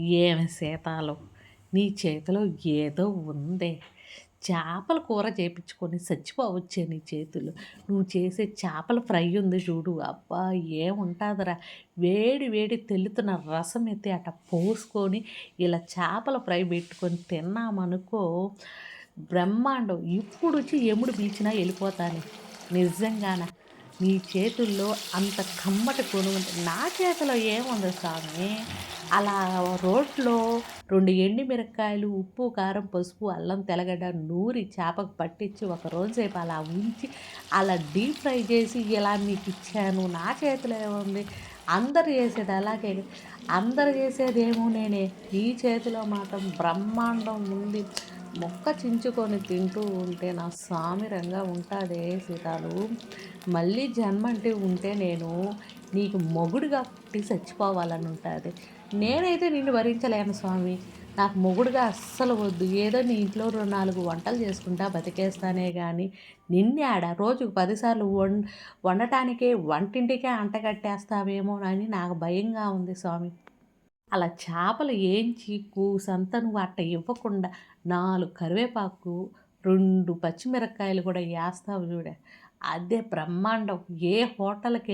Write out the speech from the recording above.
ఏమి సీతాలు? నీ చేతిలో ఏదో ఉందే. చేపల కూర చేపించుకొని చచ్చిపోవచ్చే నీ చేతులు. నువ్వు చేసే చేపల ఫ్రై ఉంది చూడు. అబ్బా ఏముంటుందిరా వేడి వేడి తెలుతున్న రసం ఎత్తి అట పోసుకొని ఇలా చేపల ఫ్రై పెట్టుకొని తిన్నామనుకో బ్రహ్మాండం. ఇప్పుడు వచ్చి ఎముడు పీల్చినా వెళ్ళిపోతాను. నిజంగాన? నీ చేతుల్లో అంత కమ్మటి కొను నా చేతిలో ఏముంది స్వామి? అలా రోట్లో రెండు ఎండి మిరపకాయలు ఉప్పు కారం పసుపు అల్లం తెల్లగడ్డ నూరి చేపకు పట్టించి ఒక రోజుసేపు అలా ఉంచి అలా డీప్ ఫ్రై చేసి ఇలా మీకు ఇచ్చాను. నా చేతిలో ఏముంది? అందరు చేసేది అలాగే. అందరు చేసేదేమో నేనే. ఈ చేతిలో మాత్రం బ్రహ్మాండం ఉంది. మొక్క చించుకొని తింటూ ఉంటే నా సామిరంగా ఉంటుందే సీతాలు. మళ్ళీ జన్మ అంటే ఉంటే నేను నీకు మొగుడుగా పుట్టి చచ్చిపోవాలని ఉంటుంది. నేనైతే నిన్ను భరించలేను స్వామి. నాకు మొగుడుగా అస్సలు వద్దు. ఏదో నీ ఇంట్లో రెండు నాలుగు వంటలు చేసుకుంటా బతికేస్తానే కానీ నిన్నే ఆడ రోజుకు పదిసార్లు వం వండటానికే వంటింటికే అంటగట్టేస్తావేమో అని నాకు భయంగా ఉంది స్వామి. అలా చేపలు ఏంచి కూసంతను నువ్వు అట్ట ఇవ్వకుండా నాలుగు కరివేపాకు రెండు పచ్చిమిరపకాయలు కూడా వేస్తావు చూడే. అదే బ్రహ్మాండం. ఏ హోటల్కి